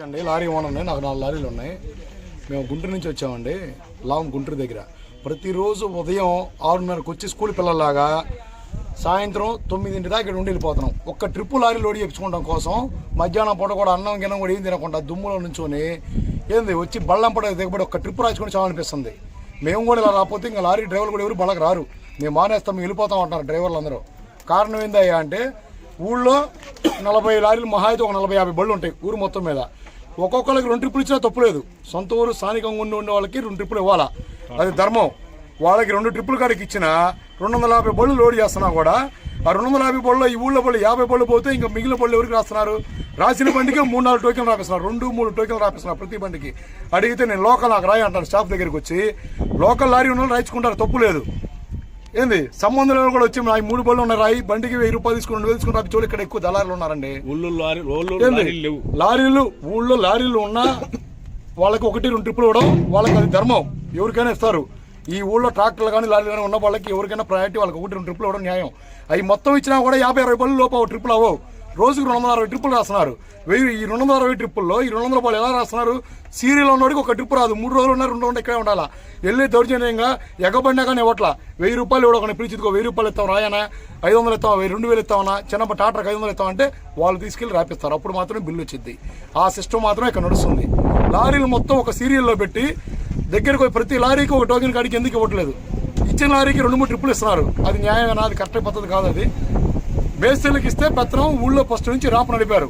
అండి లారీ ఓనర్ని నాకు నాలుగు లారీలు ఉన్నాయి. మేము గుంటూరు నుంచి వచ్చామండి. లాంగ్ గుంటూరు దగ్గర. ప్రతిరోజు ఉదయం ఆరున్నరకు వచ్చి స్కూల్ పిల్లల్లాగా సాయంత్రం తొమ్మిదింటి దాకా ఇక్కడ ఉండి వెళ్ళిపోతున్నాం. ఒక్క ట్రిప్పు లారీ లోడ్ చేయించుకోవడం కోసం మధ్యాహ్నం పూట కూడా అన్నం గిన్నం కూడా ఏం తినకుండా దుమ్ములో నుంచొని ఏంది వచ్చి బళ్ళం పడ దిగబడి ఒక్క ట్రిప్పు రాసుకొని చాలనిపిస్తుంది మేము కూడా ఇలా రాకపోతే ఇంకా లారీ డ్రైవర్లు కూడా ఎవరు బళ్ళకి రారు. మేము మానేస్తాం వెళ్ళిపోతాం అంటున్నారు డ్రైవర్లు అందరూ. కారణం ఏందయ్యా అంటే ఊళ్ళో నలభై లారీలు మహా అయితే ఒక నలభై యాభై బళ్ళు ఉంటాయి ఊరు మొత్తం మీద. ఒక్కొక్కరికి రెండు ట్రిప్పులు ఇచ్చినా తప్పులేదు సొంత ఊరు స్థానికంగా ఉండి ఉండే వాళ్ళకి రెండు ట్రిప్పులు ఇవ్వాలా? అది ధర్మం. వాళ్ళకి రెండు ట్రిప్పులు కాడికి ఇచ్చిన రెండు వందల యాభై బళ్ళు లోడ్ చేస్తున్నా కూడా ఆ రెండు వందల యాభై బళ్ళు ఈ ఊళ్ళో బళ్ళు యాభై బళ్ళు పోతే ఇంకా మిగిలిన బళ్ళు ఎవరికి రాస్తున్నారు? రాసిన బండికి మూడు నాలుగు టోకెన్లు రాపిస్తున్నారు. రెండు మూడు టోకెన్లు రాపిస్తున్నారు ప్రతి బండికి. అడిగితే నేను లోకల్ నాకు రాయి అంటాను స్టాఫ్ దగ్గరికి వచ్చి. లోకల్ లారీ ఉన్న వాళ్ళు రాయించుకుంటారు తప్పు లేదు. ఏంది? సంబంధం లేని కూడా వచ్చి నా ఈ మూడు బళ్ళు ఉన్నాయి రాయి బండికి వెయ్యి రూపాయలు తీసుకుని రెండు వేలు తీసుకుని చూడు ఇక్కడ ఎక్కువ దళారులు ఉన్నారండి? లారీలు ఊళ్ళో లారీలు ఉన్నా వాళ్ళకి ఒకటి రెండు ట్రిప్పులు ఇవ్వడం వాళ్ళకి అది ధర్మం. ఎవరికైనా ఇస్తారు. ఈ ఊళ్ళో ట్రాక్టర్లు కానీ లారీలు కానీ ఉన్న వాళ్ళకి ఎవరికైనా ప్రయారిటీ వాళ్ళకి ఒకటి రెండు ట్రిప్పులు ఇవ్వడం న్యాయం. అవి మొత్తం ఇచ్చినా కూడా యాభై అరవై బళ్ళు లోపు ట్రిప్పులు అవ్వవు. రోజుకు రెండు వందల అరవై ట్రిప్పులు రాస్తున్నారు. వెయ్యి ఈ రెండు వందల అరవై ట్రిప్పుల్లో ఈ రెండు వందల రూపాయలు ఎలా రాస్తున్నారు? సీరియల్ ఉన్నోడికి ఒక ట్రిప్ రాదు. మూడు రోజులు ఉన్నారు రెండు రోజులు ఇక్కడే ఉండాలా? వెళ్ళి దౌర్జన్యంగా ఎగబడినా కానీ ఇవ్వట్లా. వెయ్యి రూపాయలు ఇవ్వడం పిలిచిదికో వెయ్యి రూపాయలు ఇస్తాం రాయనా ఐదు వందలు ఇస్తాం వెయ్యి రెండు వేలు ఇస్తామన్నా చిన్న టాటర్కి ఐదు వందలు ఇస్తామంటే వాళ్ళు తీసుకెళ్ళి రాపిస్తారు. అప్పుడు మాత్రమే బిల్లు వచ్చింది ఆ సిస్టమ్ మాత్రమే ఇక్కడ నడుస్తుంది. లారీలు మొత్తం ఒక సీరియల్లో పెట్టి దగ్గరకు ప్రతి లారీకి ఒక టోకెన్ కాడికి ఎందుకు ఇవ్వట్లేదు? ఇచ్చిన లారీకి రెండు మూడు ట్రిప్పులు ఇస్తున్నారు. అది న్యాయమేనా? అది కరెక్ట్ పద్ధతి కాదు అది? మేస్త్రీలకు ఇస్తే పత్రం ఊళ్ళో ఫస్ట్ నుంచి రాపు నడిపారు.